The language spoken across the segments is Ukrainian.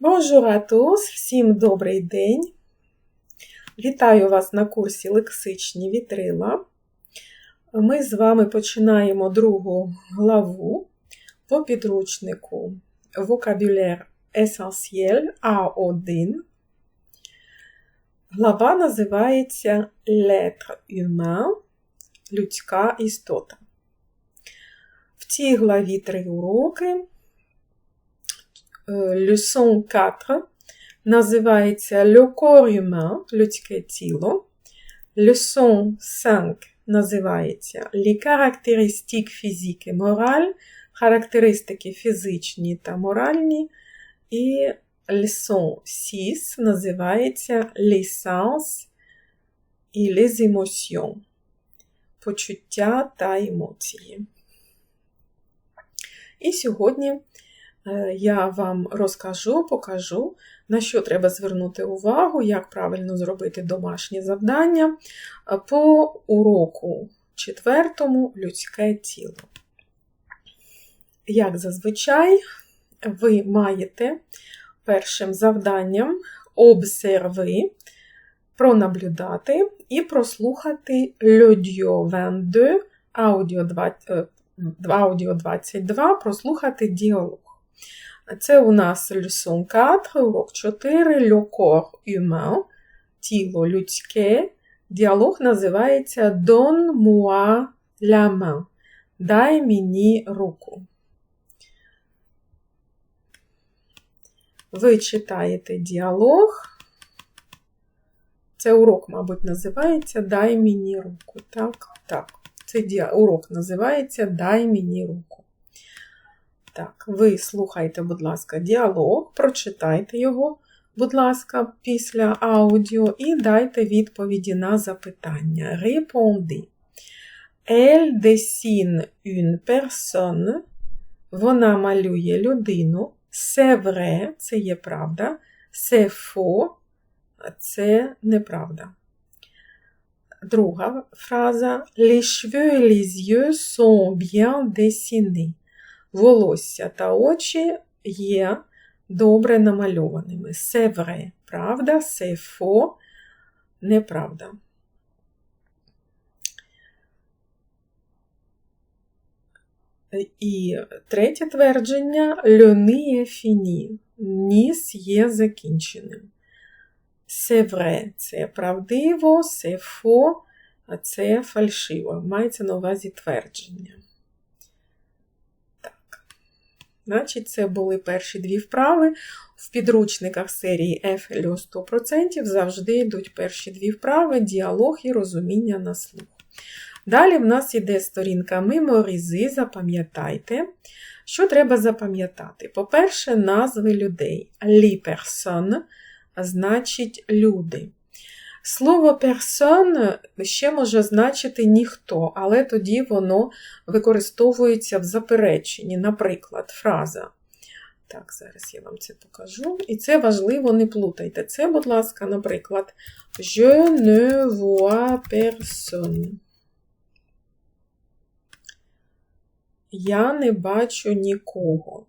Bonjour à! Всім добрий день! Вітаю вас на курсі лексичні вітрила. Ми з вами починаємо другу главу по підручнику Vocabulaire Essentiel A1. Глава називається L'être humain людська істота. В цій главі три уроки. Leçon 4 називається Le corps humain людське тіло. Leçon 5 називається Les caractéristiques physiques et morales характеристики фізичні та моральні. І leçon 6 називається Les sens і les émotions почуття та емоції. І сьогодні я вам розкажу, покажу, на що треба звернути увагу, як правильно зробити домашнє завдання по уроку четвертому людське тіло. Як зазвичай, ви маєте першим завданням обсерви, пронаблюдати і прослухати L'Audio 22, аудіо 22, прослухати діалог. Це у нас leçon 4, урок 4, Le corps тіло людське. Діалог називається Donne-moi la main. Дай мені руку. Ви читаєте діалог. Це урок, мабуть, називається Дай мені руку. Так, так. Цей урок називається Дай мені руку. Так, ви слухайте, будь ласка, діалог, прочитайте його, будь ласка, після аудіо і дайте відповіді на запитання. Répondez. Elle dessine une personne. Вона малює людину. C'est vrai, це є правда. C'est faux, це неправда. Друга фраза. Les cheveux et les yeux sont bien dessinés. Волосся та очі є добре намальованими. Vrai, правда, faux, неправда. І третє твердження est fini. Ніс є закінченим. Vrai, це правдиво, faux, а це фальшиво. Мається на увазі твердження. Так. Значить, це були перші дві вправи. В підручниках серії FLO 100% завжди йдуть перші дві вправи, діалог і розуміння на слух. Далі в нас йде сторінка меморізи, запам'ятайте. Що треба запам'ятати? По-перше, назви людей. Лі персон значить люди. Слово персон ще може значити ніхто, але тоді воно використовується в запереченні. Наприклад, фраза. Так, зараз я вам це покажу. І це важливо, не плутайте. Це, будь ласка, наприклад, Je ne vois personne. Я не бачу нікого.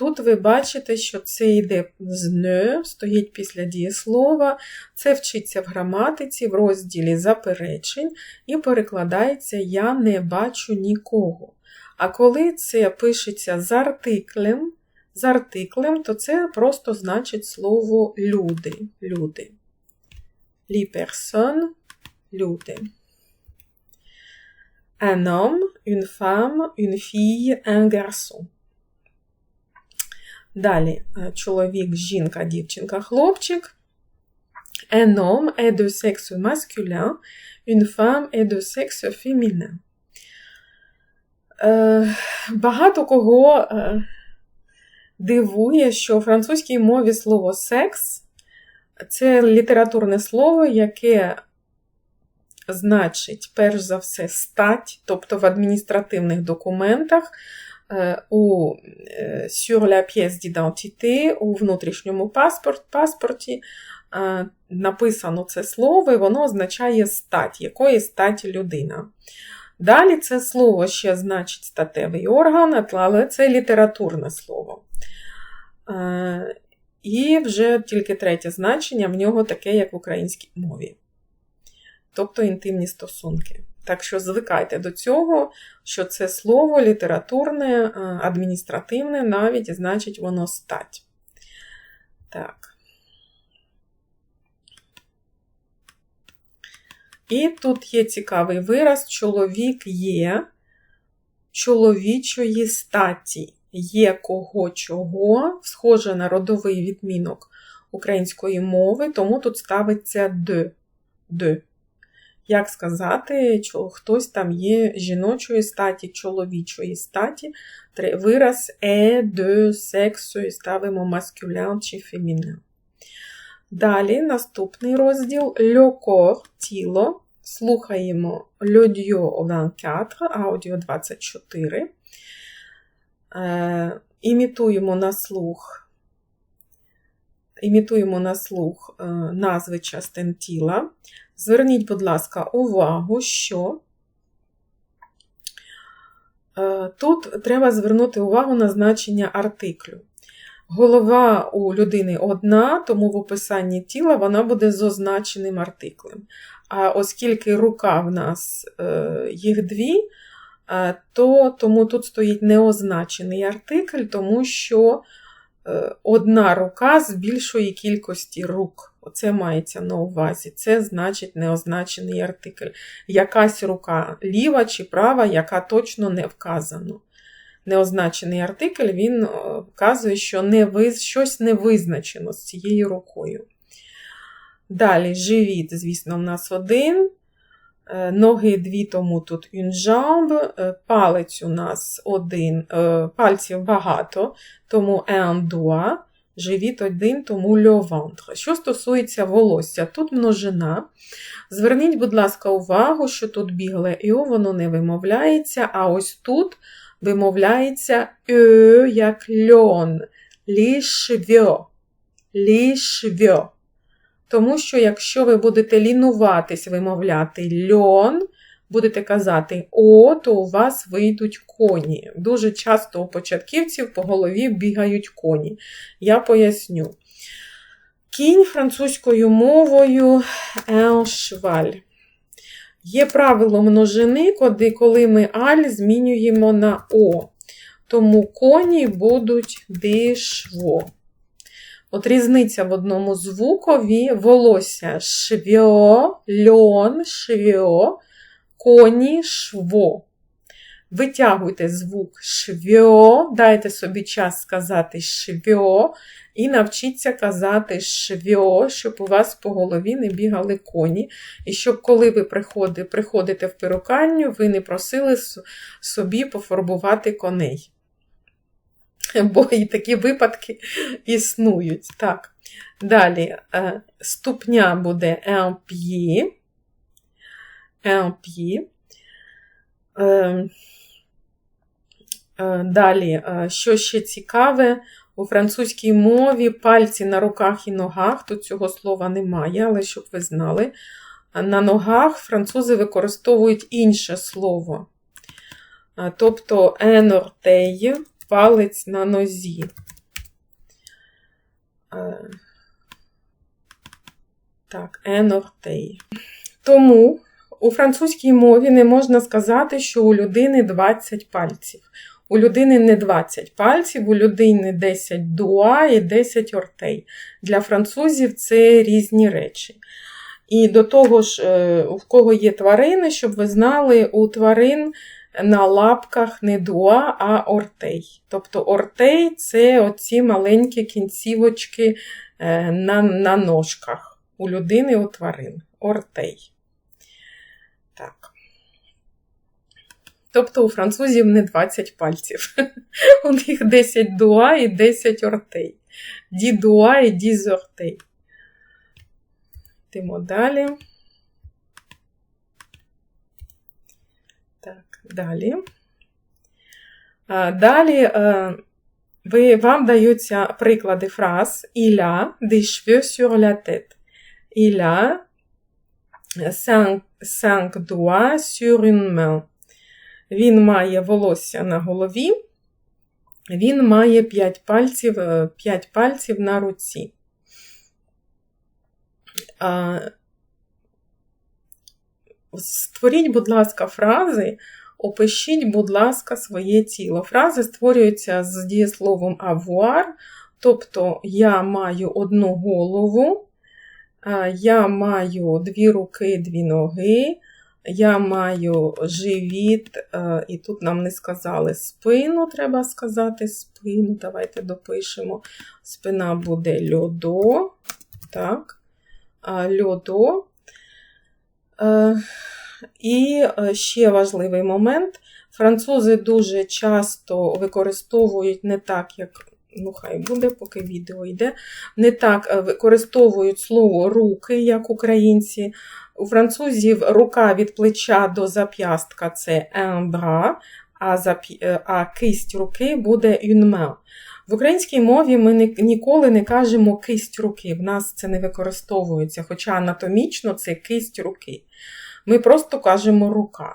Тут ви бачите, що це йде з не, стоїть після дієслова, це вчиться в граматиці, в розділі заперечень, і перекладається Я не бачу нікого. А коли це пишеться з артиклем, з артиклем, то це просто значить слово люди. люди. Лі персон люди. Un homme, une femme, une fille, un garçon. Далі чоловік, жінка, дівчинка, хлопчик. Un homme est de sexe masculin, une femme est de sexe féminin. Багато кого дивує, що у французькій мові слово секс це літературне слово, яке значить, перш за все, стать, тобто в адміністративних документах у sur la pièce d'identité, у внутрішньому паспорт, паспорті написано це слово, і воно означає стать, якої статі людина. Далі це слово ще значить статевий орган, але це літературне слово. І вже тільки третє значення в нього таке, як в українській мові. Тобто інтимні стосунки. Так що звикайте до цього, що це слово літературне, е, адміністративне, навіть значить воно стать. Так. І тут є цікавий вираз: чоловік є чоловічої статі, є кого чого, схоже на родовий відмінок української мови, тому тут ставиться д. д. Як сказати, що хтось там є жіночої статі, чоловічої статі, вираз е, де, сексу і ставимо маскюлян чи фемінен. Далі наступний розділ льокор тіло. Слухаємо L'Audio 24, аудіо 24. Е, імітуємо на слух, імітуємо на слух е, назви частин тіла. Зверніть, будь ласка, увагу, що е, тут треба звернути увагу на значення артиклю. Голова у людини одна, тому в описанні тіла вона буде з означеним артиклем. А оскільки рука в нас е, їх дві, е, то тому тут стоїть неозначений артикль, тому що одна рука з більшої кількості рук. Оце мається на увазі. Це значить неозначений артикль. Якась рука ліва чи права, яка точно не вказано. Неозначений артикль він вказує, що не, щось не визначено з цією рукою. Далі живіт, звісно, в нас один. Е, ноги дві, тому тут une. Е, палець у нас один, е, пальців багато, тому doigt. Живіт один, тому le ventre. Що стосується волосся, тут множина. Зверніть, будь ласка, увагу, що тут бігле «ю», воно не вимовляється, а ось тут вимовляється «ю», як льон. Лішвьо. Лішвьо. Тому що, якщо ви будете лінуватись вимовляти льон, будете казати О, то у вас вийдуть коні. Дуже часто у початківців по голові бігають коні. Я поясню. Кінь французькою мовою un. Є правило множини, коли ми аль змінюємо на О. Тому коні будуть дешво. От різниця в одному звукові волосся швьо, льон, швьо, коні, шво. Витягуйте звук швьо, дайте собі час сказати швьо, і навчіться казати швьо, щоб у вас по голові не бігали коні. І щоб, коли ви приходите в перукальню, ви не просили собі пофарбувати коней. бо і такі випадки існують. Так. Далі е, ступня буде. Un pied. Е, е, далі, що ще цікаве, у французькій мові пальці на руках і ногах, тут цього слова немає, але щоб ви знали, на ногах французи використовують інше слово. Тобто orteil палець на нозі. Е, так, енортей. Тому у французькій мові не можна сказати, що у людини 20 пальців. У людини не 20 пальців, у людини 10 дуа і 10 ортей. Для французів це різні речі. І до того ж, е, у кого є тварини, щоб ви знали, у тварин на лапках не дуа, а ортей. Тобто ортей це оці маленькі кінцівочки е, на на ножках. У людини у тварин. Ортей. Так. Тобто у французів не 20 пальців. У них 10 дуа і 10 ортей. Ді дуа і ді зортей. Йдемо далі. Далі. Далі е, ви, вам даються приклади фраз Il a des cheveux sur la tête. Il a. Він має волосся на голові. Він має 5 пальців 5 пальців на руці. Створіть, будь ласка, фрази, опишіть, будь ласка, своє тіло. Фрази створюються з дієсловом avoir, тобто я маю одну голову, я маю дві руки, дві ноги, я маю живіт, і тут нам не сказали спину, треба сказати спину. Давайте допишемо. Спина буде льодо. Так, льодо. І ще важливий момент. Французи дуже часто використовують не так, як, ну, хай буде, поки відео йде, не так використовують слово руки, як українці. У французів рука від плеча до зап'ястка це un bras, а, зап... а кисть руки буде une main. В українській мові ми ніколи не кажемо кисть руки. В нас це не використовується, хоча анатомічно це кисть руки. Ми просто кажемо рука.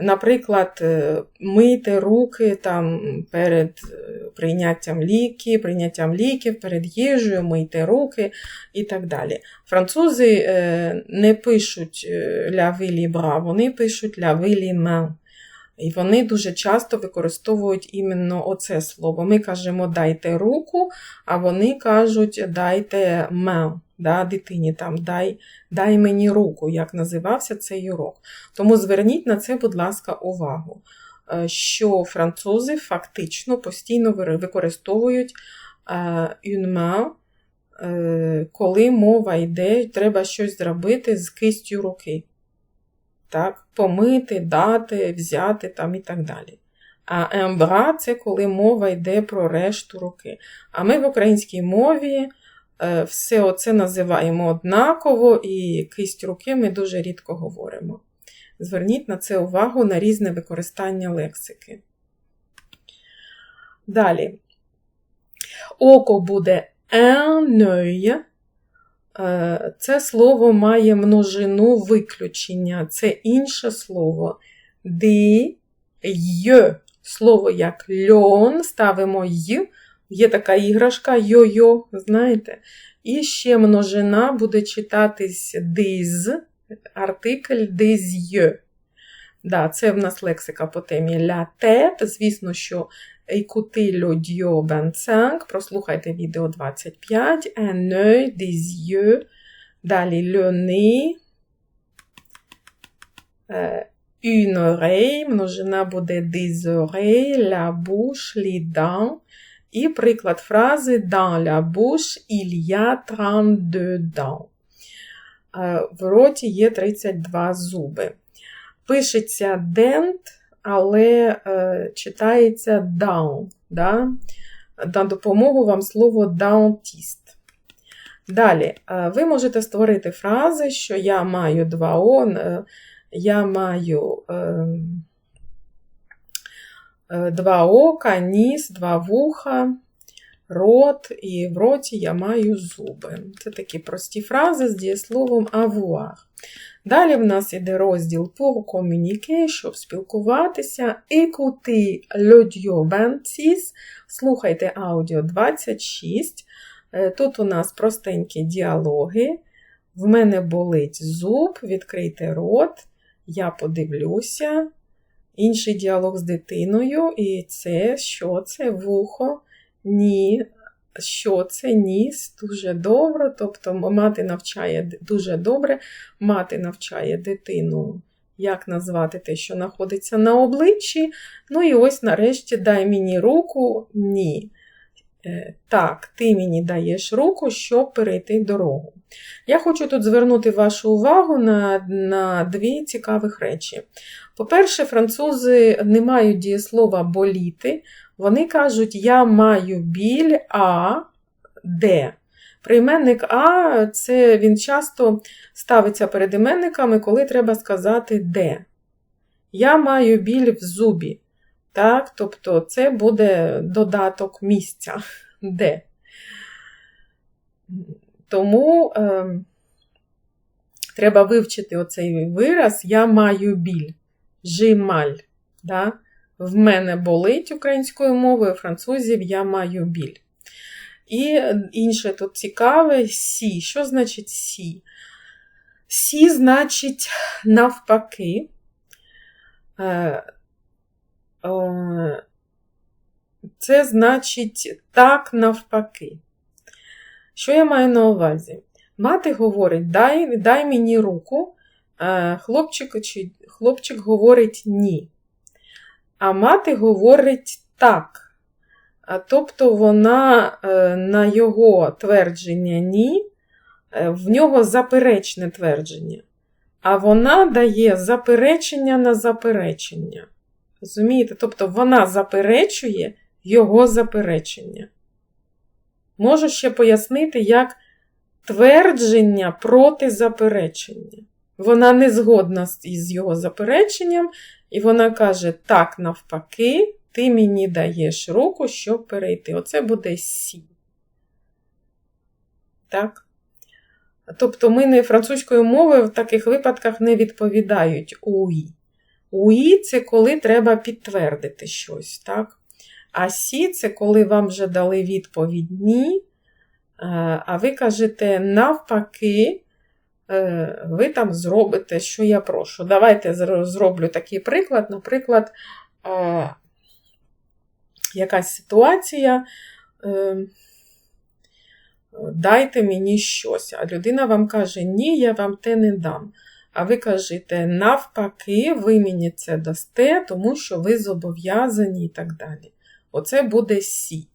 Наприклад, е, мити руки там перед е, прийняттям ліки, прийняттям ліків, перед їжею, мийте руки і так далі. Французи е, не пишуть ля вилі бра, вони пишуть ля вилі мен. І вони дуже часто використовують іменно оце слово. Ми кажемо дайте руку, а вони кажуть дайте мен да, дитині там дай дай мені руку, як називався цей урок. Тому зверніть на це, будь ласка, увагу, е, що французи фактично постійно використовують е, une е, коли мова йде, треба щось зробити з кистю руки. Так, Помити, дати, взяти там і так далі. А ембра це коли мова йде про решту руки. А ми в українській мові Е, все оце називаємо однаково, і кисть руки ми дуже рідко говоримо. Зверніть на це увагу на різне використання лексики. Далі. Око буде un œil. Е, це слово має множину виключення. Це інше слово. Ди, й. Слово як льон, ставимо й. Є така іграшка йо-йо, знаєте? І ще множина буде читатись диз, артикль диз'є. Да, Це в нас лексика по темі ля тет. Звісно, що écoutez l'audio 25, прослухайте відео 25, un œil, des yeux, далі le nez, une oreille, множина буде des oreilles, la bouche, les dents, і приклад фрази Dans la bouche il y a 32 dents. В роті є 32 зуби. Пишеться дент, але е, читається down. Да? На допомогу вам слово dentist. Далі, е, ви можете створити фрази, що я маю два он, е, я маю. Е, Е, два ока, ніс, два вуха, рот, і в роті я маю зуби. Це такі прості фрази з дієсловом avoir. Далі в нас іде розділ pour communiquer, щоб спілкуватися. Écoutez l'audio 26, слухайте аудіо 26. Е, тут у нас простенькі діалоги. В мене болить зуб, відкрийте рот, я подивлюся інший діалог з дитиною, і це що це вухо, ні. Що це ніс дуже добре, тобто мати навчає дуже добре, мати навчає дитину, як назвати те, що знаходиться на обличчі. Ну і ось нарешті дай мені руку, ні. Е, так, ти мені даєш руку, щоб перейти дорогу. Я хочу тут звернути вашу увагу на на дві цікавих речі. По-перше, французи не мають дієслова боліти, вони кажуть, я маю біль А, Д. Прийменник А це він часто ставиться перед іменниками, коли треба сказати Д. Я маю біль в зубі. Так, Тобто це буде додаток місця де. Тому е, треба вивчити оцей вираз Я маю біль, жималь. Да? В мене болить українською мовою, французів я маю біль. І інше тут цікаве сі. Що значить сі? Сі значить навпаки. Е, це значить так навпаки. Що я маю на увазі? Мати говорить, дай дай мені руку, хлопчик, чи, хлопчик говорить ні. А мати говорить так. Тобто вона е, на його твердження ні, е, в нього заперечне твердження. А вона дає заперечення на заперечення. Розумієте? Тобто вона заперечує його заперечення. Можу ще пояснити, як твердження проти заперечення. Вона не згодна з його запереченням, і вона каже: так, навпаки, ти мені даєш руку, щоб перейти. Оце буде сі. Так? Тобто ми не французькою мовою в таких випадках не відповідають уї. Уї це коли треба підтвердити щось. так? А сі це коли вам вже дали відповідь ні. А ви кажете, навпаки, ви там зробите, що я прошу. Давайте зроблю такий приклад. Наприклад, е, якась ситуація. Е, дайте мені щось. А людина вам каже, ні, я вам те не дам. А ви кажете, навпаки, ви мені це дасте, тому що ви зобов'язані і так далі. Оце буде сі.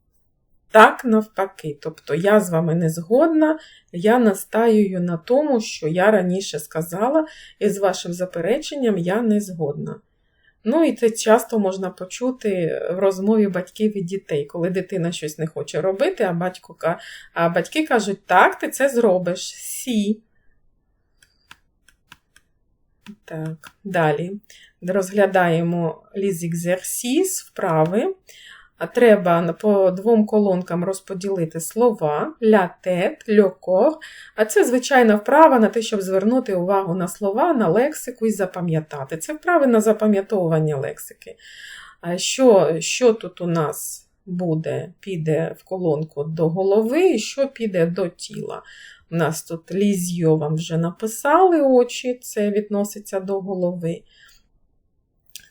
Так, навпаки. Тобто я з вами не згодна, я настаюю на тому, що я раніше сказала, і з вашим запереченням я не згодна. Ну, і це часто можна почути в розмові батьків і дітей, коли дитина щось не хоче робити, а батько, а батьки кажуть, так, ти це зробиш. Сі. Так, далі. Розглядаємо лізікзерсіс, вправи. Треба по двом колонкам розподілити слова ля тет, льокор. А це звичайна вправа на те, щоб звернути увагу на слова, на лексику і запам'ятати. Це вправи на запам'ятовування лексики. Що, Що тут у нас буде, піде в колонку до голови, і що піде до тіла? У нас тут лізьо вам вже написали очі, це відноситься до голови.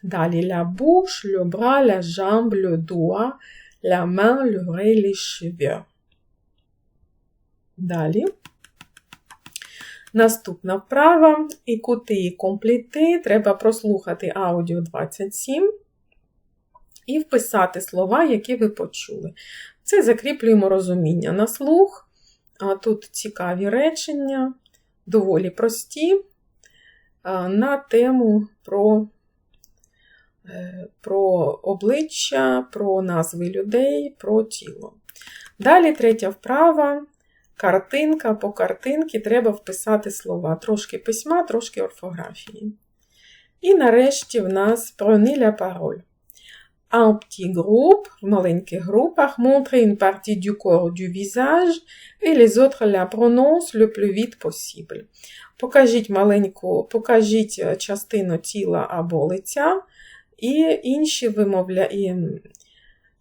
Далі la bouche, le bras, la jambe, le doigt, la main, l'oreille, les cheveux. Далі. Наступна вправа. І кути компліти. Треба прослухати аудіо 27 і вписати слова, які ви почули. Це закріплюємо розуміння на слух. А Тут цікаві речення, доволі прості, на тему про про обличчя, про назви людей, про тіло. Далі третя вправа. Картинка по картинці треба вписати слова. Трошки письма, трошки орфографії. І нарешті в нас prenez la parole. Un petit groupe, в маленьких групах, montre une partie du corps du visage et les autres la prononcent le plus vite possible. Покажіть маленьку, покажіть частину тіла або лиця, і інші вимовля...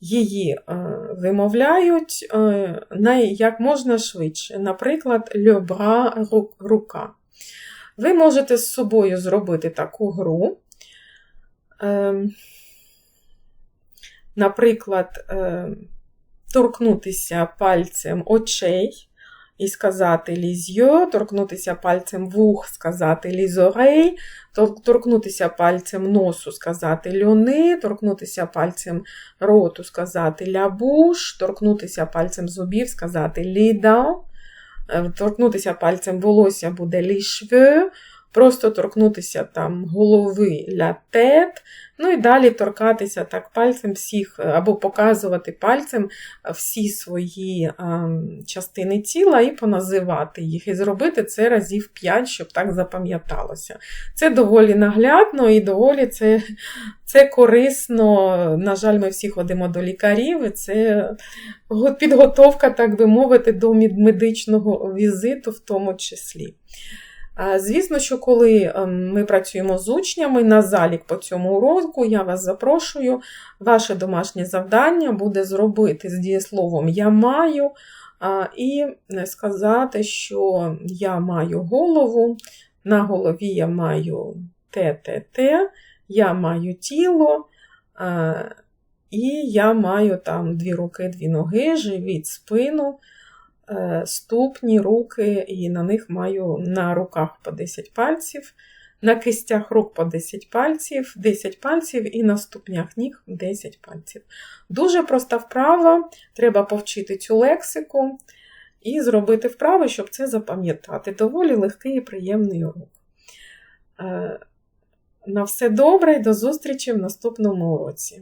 її е, вимовляють е, як можна швидше. Наприклад, льобра рука. Ви можете з собою зробити таку гру. Ем, наприклад, ем, торкнутися пальцем очей і сказати лізьо, торкнутися пальцем вух, сказати лізорей, торкнутися пальцем носу, сказати льони, торкнутися пальцем роту, сказати лябуш, торкнутися пальцем зубів, сказати ліда, е, торкнутися пальцем волосся буде лішве, просто торкнутися там голови ля тет, ну і далі торкатися так пальцем всіх, або показувати пальцем всі свої а, частини тіла і поназивати їх. І зробити це разів 5, щоб так запам'яталося. Це доволі наглядно і доволі це це корисно. На жаль, ми всі ходимо до лікарів, і це підготовка, так би мовити, до медичного візиту в тому числі. Е, Звісно, що коли ем, ми працюємо з учнями на залік по цьому уроку, я вас запрошую. Ваше домашнє завдання буде зробити з дієсловом я маю і сказати, що я маю голову, на голові я маю ТТТ, я маю тіло, і я маю там дві руки, дві ноги, живіт, спину, е, ступні, руки, і на них маю на руках по 10 пальців, на кистях рук по 10 пальців, 10 пальців і на ступнях ніг 10 пальців. Дуже проста вправа, треба повчити цю лексику і зробити вправи, щоб це запам'ятати. Доволі легкий і приємний урок. Е, На все добре і до зустрічі в наступному уроці.